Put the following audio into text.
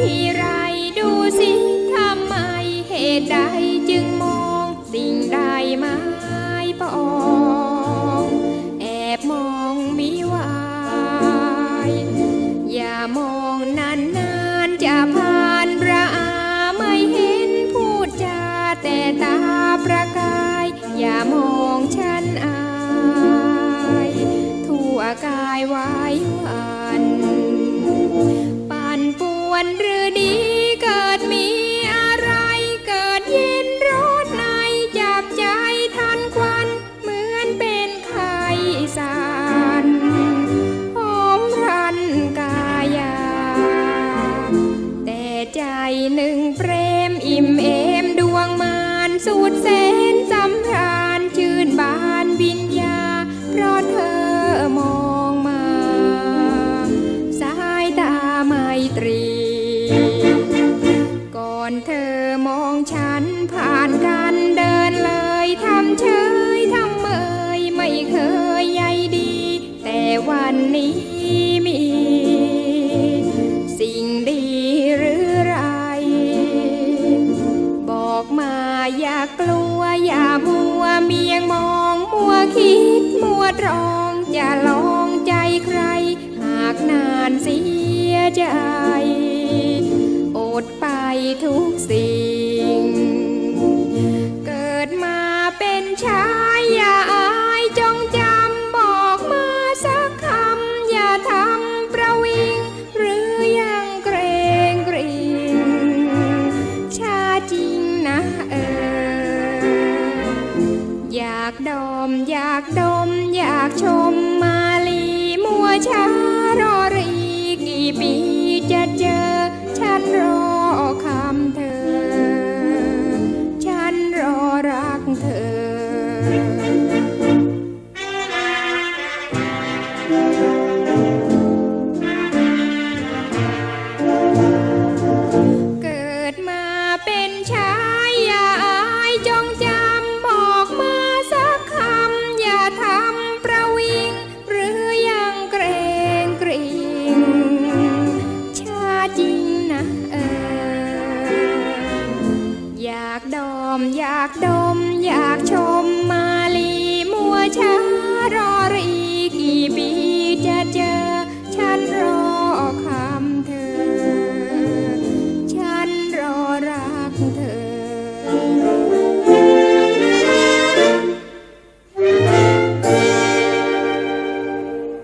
ทีไรดูสิทำไมเหตุใดจึงมองสิ่งใดไม่ปองแอบมองมิวายอย่ามองนานนานๆจะผ่านระอาไม่เห็นพูดจาแต่ตาประกาย อย่ามองฉันอาย ทั่วกายไว้วั วนหรือดีเกิดมีอะไรเกิดเย็นร้อนในจับใจทันควันเหมือนเป็นไข้สารหอมรันกายา แต่ใจหนึ่งเปรมอิ่มเอมดวงมานสูดแส เธอมองฉันผ่านกันเดินเลยทำเฉยทำเมยไม่เคยใยดี แต่วันนี้มี สิ่งดีหรือไร บอกมาอย่ากลัวอย่ามัวเมียงมองมัวคิดมัวตรองจะลองใจใคร หากนานเสียใจ อดไป ทุกสิ่ง เกิดมาเป็นชายอย่าอายจงจำบอกมาสักคำอย่าทำประวิง หรือยังเกรงกริงชาจริงนะเออ อยากดม อยากดม อยากชม มอยากดม อยากชมมาลีมัวชา